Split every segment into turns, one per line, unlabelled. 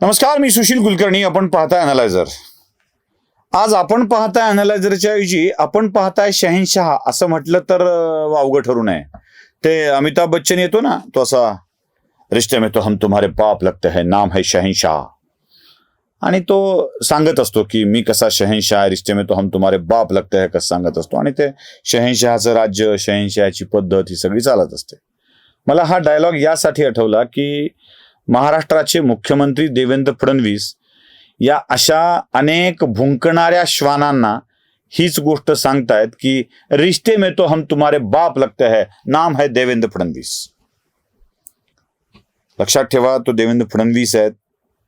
नमस्कार मी सुशील कुलकर्णी. आपण पाहताय अनालायझर आज आपण पाहताय अनालायझरच्या ऐवजी आपण पाहताय शहनशहा असं म्हटलं तर वावगं ठरू नये. ते अमिताभ बच्चन येतो ना तो असा रिश्ते में तो हम तुम्हारे बाप लगते है नाम है शहनशाह. आणि तो सांगत असतो की मी कसा शहनशाह आहे, रिश्ते में तो हम तुम्हारे बाप लगते है कसं सांगत असतो. आणि ते शहनशहाचं राज्य शहनशहाची पद्धत ही सगळी चालत असते. मला हा डायलॉग यासाठी आठवला की महाराष्ट्राचे मुख्यमंत्री देवेंद्र फडणवीस या अशा अनेक भुंकणाऱ्या श्वानांना हीच गोष्ट सांगतायत की रिश्ते में तो हम तुम्हारे बाप लगते है नाम है देवेंद्र फडणवीस. लक्षात ठेवा तो देवेंद्र फडणवीस आहेत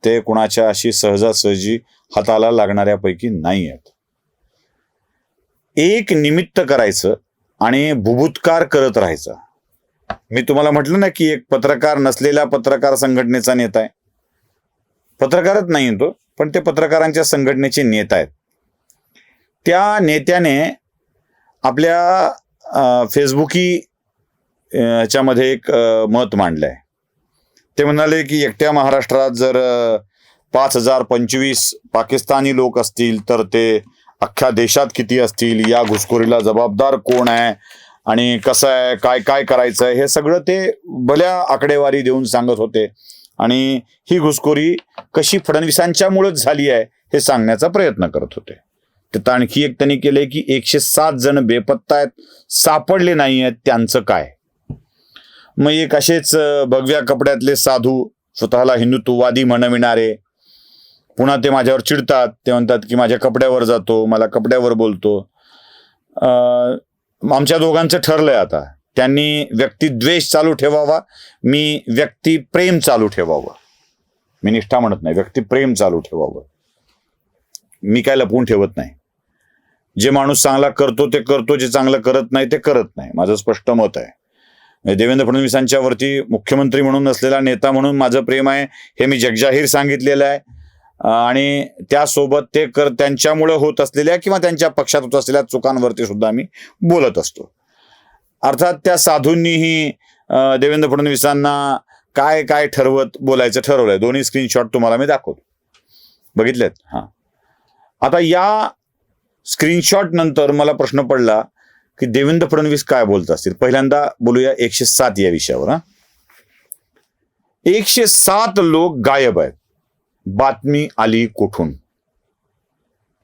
ते कुणाच्या अशी सहजासहजी हाताला लागणाऱ्यापैकी नाही आहेत. एक निमित्त करायचं आणि बुभुत्कार करत राहायचं. मी तुम्हाला म्हटलं ना की एक पत्रकार नसलेला पत्रकार संघटनेचा नेता आहे. पत्रकारच नाही तो पण ते पत्रकारांच्या संघटनेचे नेता आहेत. त्या नेत्याने आपल्या फेसबुकी च्यामध्ये एक मत मत मांडलंय. ते म्हणाले की एकट्या महाराष्ट्रात जर पाच हजार पंचवीस पाकिस्तानी लोक असतील तर ते अख्ख्या देशात किती असतील? या घुसखोरीला जबाबदार कोण आहे? आणि कसं आहे काय काय करायचं आहे हे सगळं ते भल्या आकडेवारी देऊन सांगत होते. आणि ही घुसखोरी कशी फडणवीसांच्यामुळेच झाली आहे हे सांगण्याचा प्रयत्न करत होते. त्यात आणखी एक त्यांनी केलंय की एकशे सात जण बेपत्ता आहेत सापडले नाही आहेत त्यांचं काय? मग एक असेच भगव्या कपड्यातले साधू स्वतःला हिंदुत्ववादी म्हणविणारे पुन्हा ते माझ्यावर चिडतात ते म्हणतात की माझ्या कपड्यावर जातो मला कपड्यावर बोलतो. अं, आमच्या दोघांचं ठरलंय आता. त्यांनी व्यक्तिद्वेष चालू ठेवावा मी व्यक्तिप्रेम चालू ठेवावं. मी निष्ठा म्हणत नाही व्यक्तिप्रेम चालू ठेवावं. मी काय लपवून ठेवत नाही. जे माणूस चांगला करतो ते करतो जे चांगलं करत नाही ते करत नाही. माझं स्पष्ट मत आहे. देवेंद्र फडणवीसांच्यावरती मुख्यमंत्री म्हणून असलेला नेता म्हणून माझं प्रेम आहे हे मी जगजाहीर सांगितलेलं आहे. आणि त्यासोबत ते कर त्यांच्यामुळे होत असलेल्या किंवा त्यांच्या पक्षात होत असलेल्या चुकांवरती सुद्धा मी बोलत असतो. अर्थात त्या साधूंनीही देवेंद्र फडणवीसांना काय काय ठरवत बोलायचं ठरवलंय. दोन्ही स्क्रीनशॉट तुम्हाला मी दाखवतो. बघितलेत? हां. आता या स्क्रीनशॉट नंतर मला प्रश्न पडला की देवेंद्र फडणवीस काय बोलत असतील? पहिल्यांदा बोलूया एकशे सात या विषयावर हा. एकशे सात लोक गायब आहेत. बातमी आली कुठून?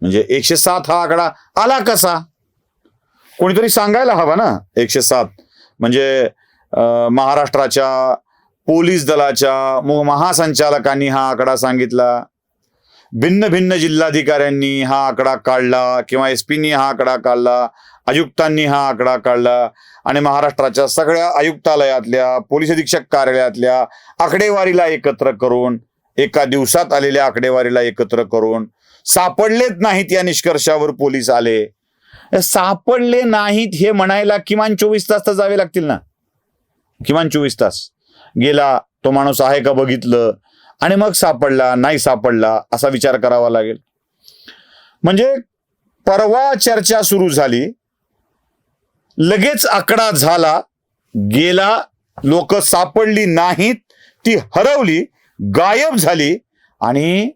म्हणजे एकशे सात हा आकडा आला कसा? कोणीतरी सांगायला हवा ना एकशे सात. म्हणजे महाराष्ट्राच्या पोलीस दलाच्या महासंचालकांनी हा आकडा सांगितला. भिन्न भिन्न जिल्हाधिकाऱ्यांनी हा आकडा काढला किंवा एस पीनी हा आकडा काढला आयुक्तांनी हा आकडा काढला आणि महाराष्ट्राच्या सगळ्या आयुक्तालयातल्या पोलीस अधीक्षक कार्यालयातल्या आकडेवारीला एकत्र करून एका दिवसात आलेल्या आकडेवारीला एकत्र करून सापडलेच नाहीत या निष्कर्षावर पोलीस आले. सापडले नाहीत हे म्हणायला किमान चोवीस तास तर जावे लागतील ना? किमान चोवीस तास. गेला तो माणूस आहे का बघितलं? आणि मग सापडला नाही सापडला असा विचार करावा लागेल. म्हणजे परवा चर्चा सुरू झाली. लगेच आकडा झाला गेला लोक सापडली नाहीत ती हरवली गायब झाली आणि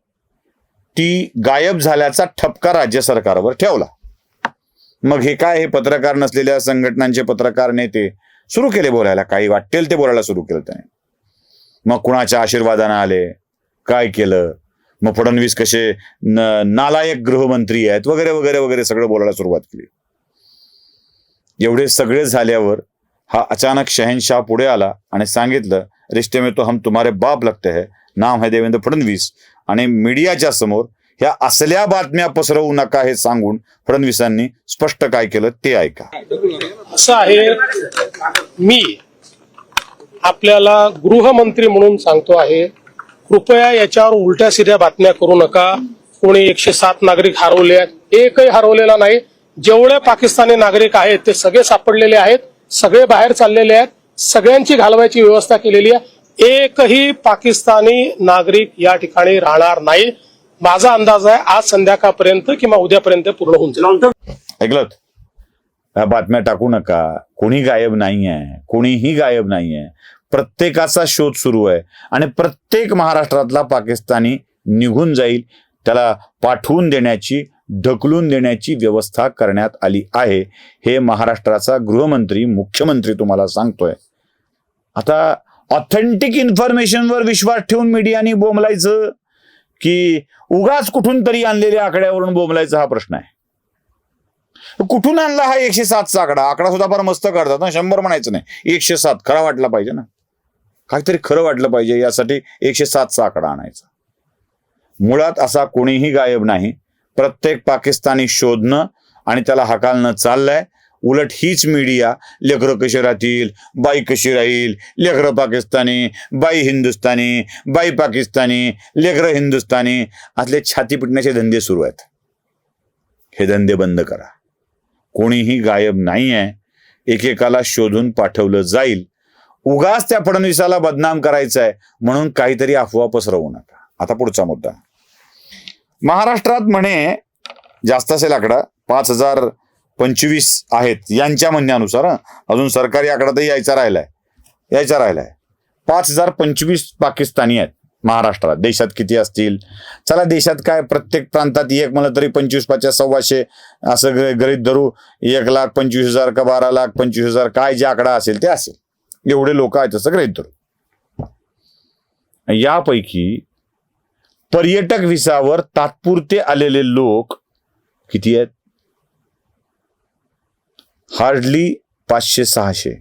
ती गायब झाल्याचा ठपका राज्य सरकारवर ठेवला. मग हे काय? हे पत्रकार नसलेल्या संघटनांचे पत्रकार नेते सुरू केले बोलायला. काही वाटेल ते बोलायला सुरू केलं त्याने. मग कुणाच्या आशीर्वादानं आले? काय केलं? मग फडणवीस कसे न- नालायक गृहमंत्री आहेत? वगैरे वगैरे वगैरे सगळं बोलायला सुरुवात केली. एवढे सगळे झाल्यावर हा अचानक शहनशाह पुढे आला आणि सांगितलं रिश्ते में तो हम तुम्हारे बाप लगते है। नाम है देवेंद्र फडणवीस। आणि मीडियाच्या समोर ह्या असल्या बातम्या पसरवू नका हे सांगून फडणवीसांनी स्पष्ट काय केलं ते ऐका.
असं आहे मी आपल्याला गृहमंत्री म्हणून सांगतो आहे कृपया याच्यावर उलट्या सिध्या बातम्या करू नका. कोणी एकशे सात नागरिक हरवले आहेत एकही हरवलेला नाही. जेवढे पाकिस्तानी नागरिक आहेत ते सगळे सापडलेले आहेत सगळे बाहेर चाललेले आहेत. सगळ्यांची घालवायची व्यवस्था केलेली आहे. एकही पाकिस्तानी नागरिक या ठिकाणी राहणार नाही. माझा अंदाज आहे आज संध्याकाळपर्यंत किंवा उद्यापर्यंत पूर्ण होऊन जाईल.
ऐकलं बातम्या टाकू नका. कोणी गायब नाहीये कोणीही गायब नाहीये प्रत्येकाचा शोध सुरू आहे. आणि प्रत्येक महाराष्ट्रातला पाकिस्तानी निघून जाईल. त्याला पाठवून देण्याची ढकलून देण्याची व्यवस्था करण्यात आली आहे. हे महाराष्ट्राचा गृहमंत्री मुख्यमंत्री तुम्हाला सांगतोय. आता ऑथेंटिक इन्फॉर्मेशनवर विश्वास ठेवून मीडियानी बोंबलायचं की उगाच कुठून तरी आणलेल्या आकड्यावरून बोंबलायचा हा प्रश्न आहे. कुठून आणला हा एकशे सातचा आकडा? आकडा सुद्धा फार मस्त काढतात ना शंभर म्हणायचं नाही. एकशे सात खरा वाटला पाहिजे ना. काहीतरी खरं वाटलं पाहिजे यासाठी एकशे सातचा आकडा आणायचा. मुळात असा कोणीही गायब नाही. प्रत्येक पाकिस्तानी शोधणं आणि त्याला हकालणं चाललंय. उलट हीच मीडिया लेकरं कशी राहतील? बाई कशी राहील? लेकरं पाकिस्तानी बाई हिंदुस्थानी बाई पाकिस्तानी लेकरं हिंदुस्थानी असले छाती पिटण्याचे धंदे सुरू आहेत. हे धंदे बंद करा. कोणीही गायब नाही आहे एकेकाला शोधून पाठवलं जाईल. उगाच त्या फडणवीसाला बदनाम करायचं आहे म्हणून काहीतरी अफवा पसरवू नका. आता पुढचा मुद्दा. महाराष्ट्रात म्हणे जास्त असेल आकडा पाच हजार पंचवीस आहेत यांच्या म्हणण्यानुसार अजून सरकारी आकडा तर यायचा राहिलाय. यायचा राहिलाय. पाच हजार पंचवीस पाकिस्तानी आहेत महाराष्ट्रात. देशात किती असतील? चला देशात काय? प्रत्येक प्रांतात एक म्हणलं तरी पंचवीस पाचशे सव्वाशे असं गरीब धरू. एक लाख पंचवीस हजार का बारा लाख पंचवीस हजार काय जे आकडा असेल ते असेल. एवढे लोक आहेत असं गरीब धरू. यापैकी पर्यटक व्हिसावर तात्पुरते आलेले लोक किती आहेत? हार्डली पाचशे सहाशे.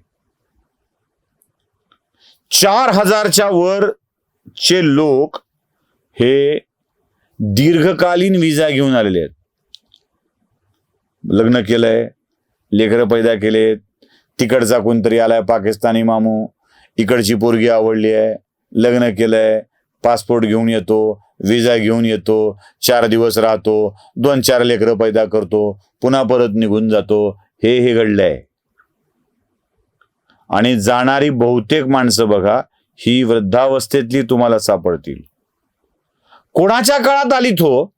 चार हजारच्या वर चे लोक हे दीर्घकालीन विजा घेऊन आलेले आहेत. लग्न केलंय लेकरं पैदा केलेत तिकडचा कोणतरी आलाय पाकिस्तानी मामू इकडची पोरगी आवडली आहे लग्न केलंय पासपोर्ट घेऊन येतो विजा घेऊन येतो चार दिवस राहतो दोन चार लेकरं पैदा करतो पुन्हा परत निघून जातो हे हे घडलंय. आणि जाणारी बहुतेक माणसं बघा ही वृद्धावस्थेतली तुम्हाला सापडतील. कोणाच्या काळात आली तो?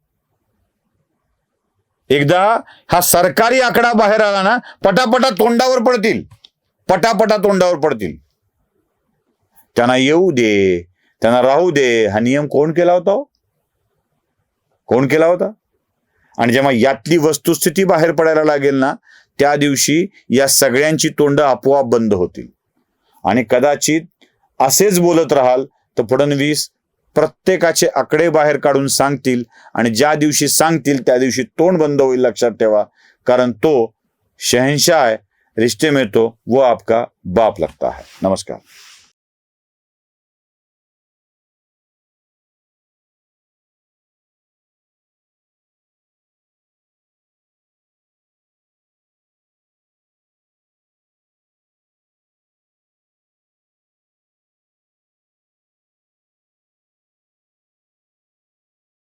एकदा हा सरकारी आकडा बाहेर आला ना पटापटा तोंडावर पडतील. पटापटा तोंडावर पडतील. त्यांना येऊ दे त्यांना राहू दे. हा नियम कोण केला होता? हो? कोण केला होता? आणि जेव्हा यातली वस्तुस्थिती बाहेर पडायला लागेल ना त्या दिवशी या सगळ्यांची तोंड आपोआप बंद होतील. आणि कदाचित असेच बोलत राहाल तर फडणवीस प्रत्येकाचे आकडे बाहेर काढून सांगतील आणि ज्या दिवशी सांगतील त्या दिवशी तोंड बंद होईल लक्षात ठेवा. कारण तो शहनशाह आहे रिश्ते में तो वो आपका बाप लगता है. नमस्कार.